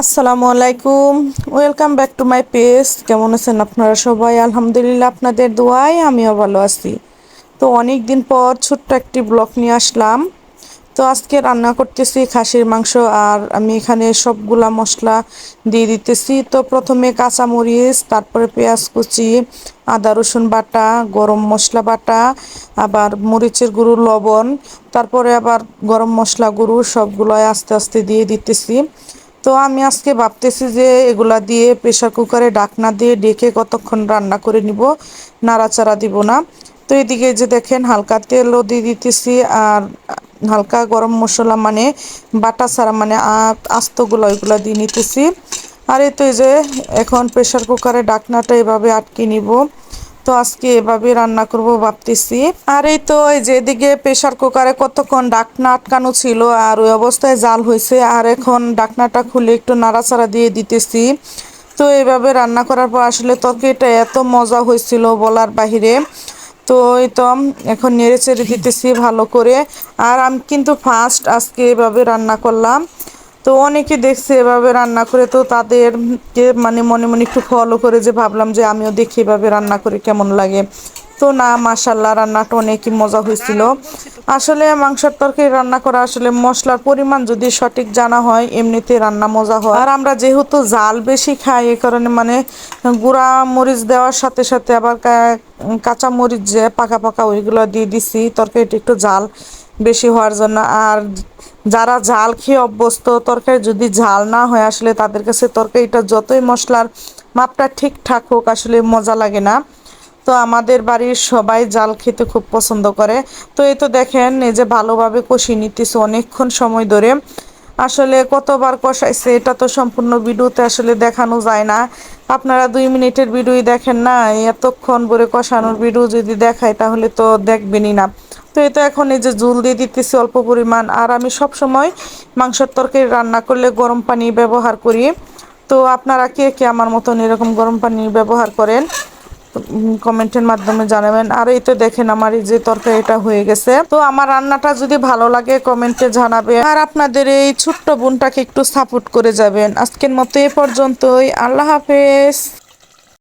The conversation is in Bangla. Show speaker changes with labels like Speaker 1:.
Speaker 1: আসসালামু আলাইকুম। Welcome back to my page কেমন আছেন আপনারা সবাই? আলহামদুলিল্লাহ, আপনাদের দোয়ায় আমিও ভালো আছি। তো অনেক দিন পর ছোট্ট একটি ব্লগ নিয়ে আসলাম। তো আজকে রান্না করতেছি খাসির মাংস আর আমি এখানে সবগুলা মশলা দিয়ে দিতেছি। তো প্রথমে কাঁচামরিচ, তারপরে পেঁয়াজ কুচি, আদা রসুন বাটা, গরম মশলা বাটা, আবার মরিচের গুঁড়ো, লবণ, তারপরে আবার গরম মশলা গুঁড়ো সবগুলোই আস্তে আস্তে দিয়ে দিতেছি। তো আমি আজকে ভাবতেছি যে এগুলা দিয়ে প্রেশার কুকারে ডাকনা দিয়ে ডেকে কতক্ষণ রান্না করে নিব, নাড়াচাড়া দিব না। তো এদিকে যে দেখেন হালকা তেলও দিয়ে দিতেছি আর হালকা গরম মশলা মানে বাটা ছাড়া মানে আস্তগুলো ওইগুলো দিয়ে নিতেছি। আর এই তো এই যে এখন প্রেশার কুকারে ডাকনাটা এভাবে আটকে নিব। তো আজকে এভাবে রান্না করব ভাবতেছি। আর এই তো এই যে এদিকে প্রেশার কুকারে কতক্ষণ ডাকনা আটকানো ছিল আর ওই অবস্থায় জাল হয়েছে আর এখন ডাকনাটা খুলে একটু নাড়াচাড়া দিয়ে দিতেছি। তো এইভাবে রান্না করার পর আসলে তরকারিটা এত মজা হয়েছিল বলার বাহিরে। তো এই তো এখন নেড়ে চেড়ে দিতেছি ভালো করে। আর আমি কিন্তু ফার্স্ট আজকে এভাবে রান্না করলাম। তো অনেকে দেখছে এভাবে রান্না করে, তো তাদেরকে মানে মনে মনে একটু ফলো করে যে ভাবলাম যে আমিও দেখি এভাবে রান্না করে কেমন লাগে। তো না মাসাল্লাহ রান্নাটা অনেকই মজা হয়েছিল। আসলে মাংসের তরকারি রান্না করা আসলে মশলার পরিমাণ যদি সঠিক জানা হয়, এমনিতে রান্না মজা হয়। আর আমরা যেহেতু জাল বেশি খাই, এ কারণে মানে গুঁড়া মরিচ দেওয়ার সাথে সাথে আবার কাঁচা মরিচ যে পাকা পাকা ওইগুলো দিয়ে দিছি, তরকারিটা একটু জাল বেশি হওয়ার জন্য। আর যারা ঝাল খেয়ে অভ্যস্ত, তরকারি যদি ঝাল না হয় আসলে তাদের কাছে তরকারিটা যতই মশলার মাপটা ঠিকঠাক হোক আসলে মজা লাগে না। তো আমাদের বাড়ির সবাই জাল খেতে খুব পছন্দ করে। তো এই তো দেখেন, এই যে ভালোভাবে কষিয়ে নিতেছে অনেকক্ষণ সময় ধরে। আসলে কতবার কষাইছে এটা তো সম্পূর্ণ ভিডিওতে আসলে দেখানো যায় না। আপনারা দুই মিনিটের ভিডিওই দেখেন না, এতক্ষণ ভরে কষানোর ভিডিও যদি দেখায় তাহলে তো দেখবেনই না। তো এটা এখন এই যে জুল দিয়ে দিতেছি অল্প পরিমাণ। আর আমি সব সময় মাংসের তরকারি রান্না করলে গরম পানি ব্যবহার করি। তো আপনারা কে কে আমার মতন এরকম গরম পানি ব্যবহার করেন কমেন্টের মাধ্যমে জানাবেন। আর এই তো দেখেন আমার এই যে তরকারিটা হয়ে গেছে। তো আমার রান্নাটা যদি ভালো লাগে কমেন্টে জানাবে আর আপনাদের এই ছোট্ট বোনটাকে একটু সাপোর্ট করে যাবেন। আজকের মতো এ পর্যন্তই। আল্লাহ হাফেজ।